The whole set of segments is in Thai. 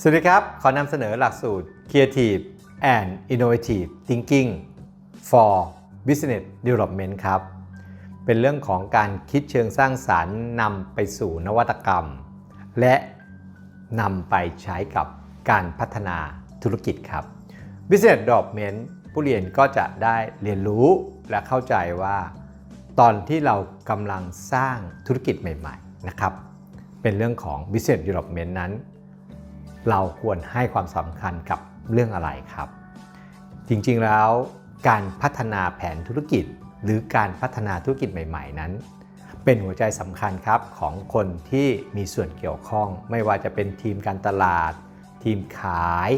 สวัสดีครับ ขอนำเสนอหลักสูตร Creative and Innovative Thinking for Business Development ครับ เป็นเรื่องของการคิดเชิงสร้างสารรค์นำไปสู่นวัตกรรม และนำไปใช้กับการพัฒนาธุรกิจครับ Business Development ผู้เรียนก็จะได้เรียนรู้และเข้าใจว่า ตอนที่เรากำลังสร้างธุรกิจใหม่ ๆ นะครับ เป็นเรื่องของ Business Development นั้น เราควรให้ความสำคัญกับเรื่องอะไรครับ จริงๆแล้วการพัฒนาแผนธุรกิจ หรือการพัฒนาธุรกิจใหม่ ๆ นั้น เป็นหัวใจสำคัญครับของคนที่มีส่วนเกี่ยวข้อง ไม่ว่าจะเป็นทีมการตลาด ทีมขาย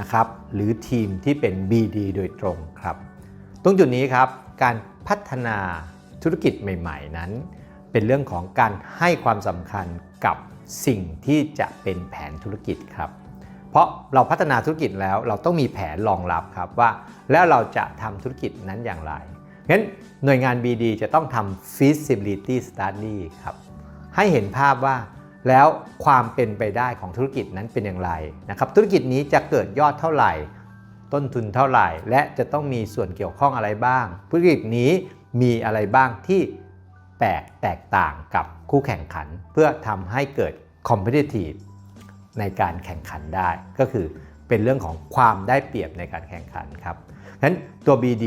นะครับ หรือทีมที่เป็น BD โดยตรงครับ ตรงจุดนี้ครับการพัฒนาธุรกิจใหม่ ๆ นั้น เป็นเรื่องของการให้ความสำคัญกับสิ่งที่จะเป็นแผนธุรกิจครับ เพราะเราพัฒนาธุรกิจแล้วเราต้องมีแผนรองรับครับว่า แล้วเราจะทำธุรกิจนั้นอย่างไรงั้นหน่วยงาน BD จะต้องทำ feasibility study ครับ ให้เห็นภาพว่าแล้วความเป็นไปได้ของธุรกิจนั้นเป็นอย่างไรนะครับธุรกิจนี้จะเกิดยอดเท่าไหร่ ต้นทุนเท่าไหร่ และจะต้องมีส่วนเกี่ยวข้องอะไรบ้าง ธุรกิจนี้มีอะไรบ้างที่แปลกแตกต่างกับคู่แข่งขัน เพื่อทำให้เกิด competitive ในการแข่งขันได้ ก็คือเป็นเรื่องของความได้เปรียบในการแข่งขันครับนั้นตัว BD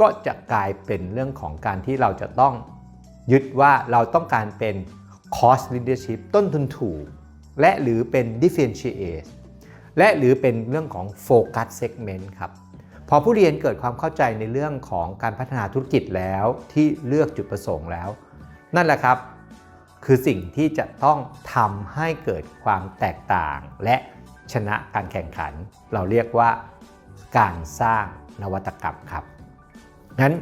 ก็จะกลายเป็นเรื่องของการที่เราจะต้องยึดว่าเราต้องการเป็น cost leadership ต้นทุนถูก และหรือเป็น differentiate และหรือเป็นเรื่องของ focus segment ครับ พอผู้เรียนเกิดความเข้าใจในเรื่องของการพัฒนาธุรกิจแล้วที่เลือกจุดประสงค์แล้ว นั่นแหละครับ คือสิ่งที่จะต้องทำให้เกิดความแตกต่าง และชนะการแข่งขัน เราเรียกว่าการสร้างนวัตกรรมครับงั้น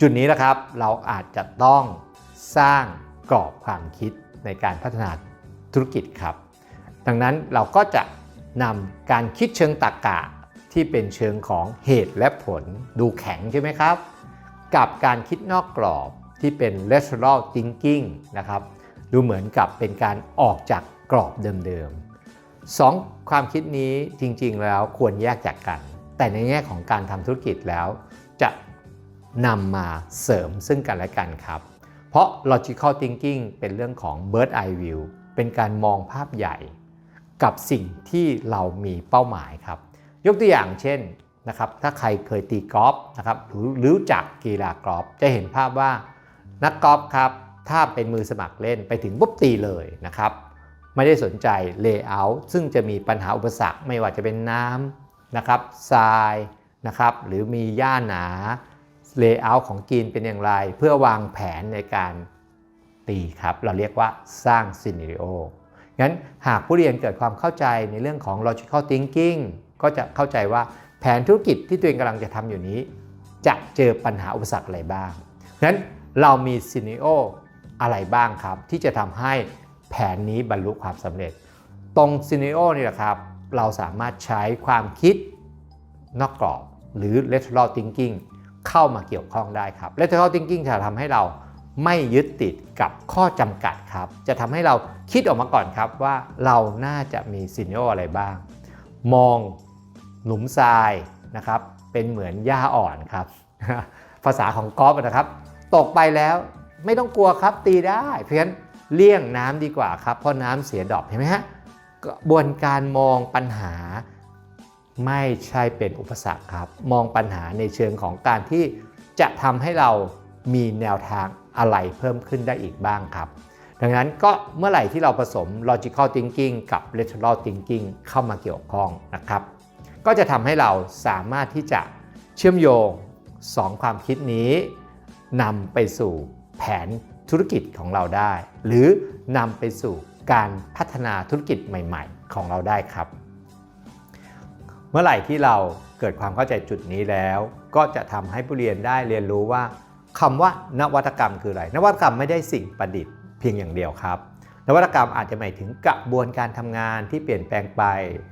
จุดนี้นะครับเราอาจจะต้องสร้างกรอบความคิดในการพัฒนาธุรกิจครับ ดังนั้นเราก็จะนำการคิดเชิงตรรกะที่เป็นเชิงของเหตุและผลดูแข็งใช่ไหมครับ กับการคิดนอกกรอบที่เป็น lateral thinking นะครับ ดูเหมือนกับเป็นการออกจากกรอบเดิมๆสองความคิดนี้จริงๆแล้วควรแยกจากกัน แต่ในแง่ของการทำธุรกิจแล้ว จะนำมาเสริมซึ่งกันและกันครับ เพราะ logical thinking เป็นเรื่องของ bird eye view เป็นการมองภาพใหญ่ กับสิ่งที่เรามีเป้าหมายครับ ยกตัวอย่างเช่นนะครับถ้าใครเคยตีกอล์ฟนะครับหรือรู้จักกีฬากอล์ฟจะเห็นภาพว่านักกอล์ฟครับ ถ้าเป็นมือสมัครเล่นไปถึงปุ๊บตีเลยนะครับ ไม่ได้สนใจเลเยอร์ซึ่งจะมีปัญหาอุปสรรคไม่ว่าจะเป็นน้ำนะครับทรายนะครับ หรือมีหญ้าหนาเลเยอร์ของกรีนเป็นอย่างไร เพื่อวางแผนในการตีครับ เราเรียกว่าสร้างซีนิโองั้นหากผู้เรียนเกิดความเข้าใจในเรื่องของ logical thinking ก็จะเข้าใจว่าแผนธุรกิจที่ตัวเองกำลังจะทำอยู่นี้ จะเจอปัญหาอุปสรรคอะไรบ้างงั้นเรามีซีนิโอ อะไรบ้างครับ ที่จะทำให้แผนนี้บรรลุความสำเร็จ ตรงซีนิโอนี่แหละครับ เราสามารถใช้ความคิดนอกกรอบ หรือ lateral thinking เข้ามาเกี่ยวข้องได้ครับ lateral thinking จะทำให้เราไม่ยึดติดกับข้อจำกัดครับ จะทำให้เราคิดออกมาก่อนครับว่าเราน่าจะมีซีนิโออะไรบ้าง มองหลุมทรายนะครับเป็นเหมือนหญ้าอ่อนครับ ภาษาของกอล์ฟนะครับ ตกไปแล้ว ไม่ต้องกลัวครับตีได้เพราะฉะนั้นเลี่ยงน้ำดีกว่าครับ เพราะน้ำเสียดอกเห็นไหมฮะกระบวนการมองปัญหา ไม่ใช่เป็นอุปสรรคครับ มองปัญหาในเชิงของการที่จะทำให้เรามีแนวทางอะไรเพิ่มขึ้นได้อีกบ้างครับ ดังนั้นก็เมื่อไหร่ที่เราผสม logical thinking กับ lateral thinking เข้ามาเกี่ยวข้องนะครับ ก็จะทำให้เราสามารถที่จะเชื่อมโยง 2 ความคิดนี้นำไปสู่ แผนธุรกิจของเราได้ หรือนำไปสู่การพัฒนาธุรกิจใหม่ ๆ ของเราได้ครับ เมื่อไหร่ที่เราเกิดความเข้าใจจุดนี้แล้ว ก็จะทำให้ผู้เรียนได้เรียนรู้ว่าคำว่านวัตกรรมคืออะไร นวัตกรรมไม่ได้สิ่งประดิษฐ์เพียงอย่างเดียวครับ นวัตกรรมอาจจะหมายถึงกระบวนการทำงานที่เปลี่ยนแปลงไป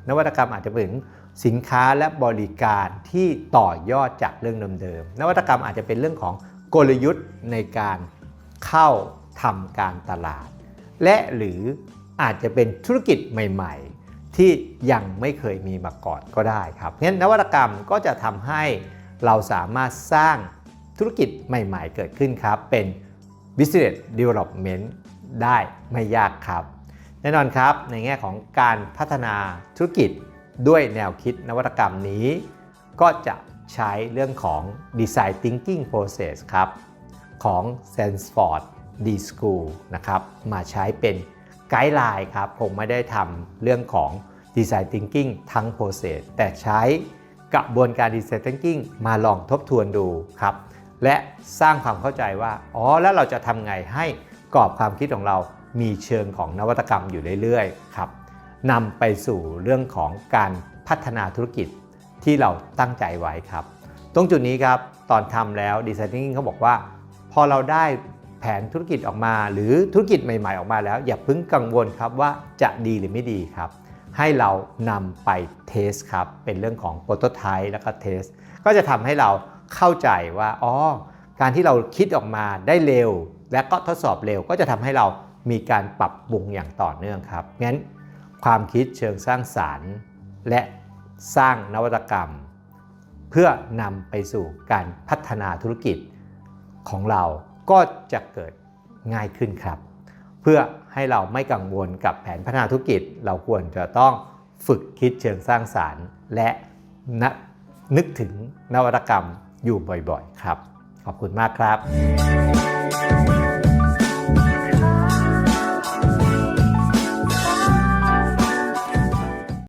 นวัตกรรมอาจจะหมายถึงสินค้าและบริการที่ต่อยอดจากเรื่องเดิมๆ นวัตกรรมอาจจะเป็นเรื่องของกลยุทธ์ในการ เข้าทำการตลาด และหรืออาจจะเป็นธุรกิจใหม่ ๆ ที่ยังไม่เคยมีมาก่อนก็ได้ครับงั้นนวัตกรรมก็จะทำให้เราสามารถสร้างธุรกิจใหม่ ๆ เกิดขึ้นครับ เป็น business development ได้ไม่ยากครับ แน่นอนครับในแง่ของการพัฒนาธุรกิจด้วยแนวคิดนวัตกรรมนี้ ก็จะใช้เรื่องของ design thinking process ครับ ของ Sanford D School นะครับมาใช้เป็นไกด์ไลน์ครับคงไม่ได้ทำเรื่องของ design thinking ทั้ง process แต่ใช้กระบวนการ design thinking มาลองทบทวนดูครับ และสร้างความเข้าใจว่า อ๋อ แล้วเราจะทำไงให้กรอบความคิดของเรามีเชิงของนวัตกรรมอยู่เรื่อยๆครับนำไปสู่เรื่องของการพัฒนาธุรกิจที่เราตั้งใจไว้ครับ ตรงจุดนี้ครับ ตอนทำแล้ว Design Thinking เขาบอกว่า อเราได้แผนธุรกิจออกมา หรือธุรกิจใหม่ ๆ ออกมาแล้ว อย่าพิ่งกังวลครับว่าจะดีหรือไม่ดีครับ ให้เรานำไปเทสครับ เป็นเรื่องของโปรโตไทป์แล้วก็เทสก็จะทำให้เราเข้าใจว่าอ๋อการที่เราคิดออกมาได้เร็ว และก็ทดสอบเร็วก็จะทำให้เรามีการปรับปรุงอย่างต่อเนื่องครับงั้นความคิดเชิงสร้างสารรค์ และสร้างนวัตกรรม เพื่อนำไปสู่การพัฒนาธุรกิจ ของเราก็จะเกิดง่ายขึ้นครับ เพื่อให้เราไม่กังวลกับแผนพัฒนาธุรกิจ เราควรจะต้องฝึกคิดเชิงสร้างสารรค์ และนนึกถึงนวัตกรรมอยู่บ่อยๆ ครับ ขอบคุณมากครับ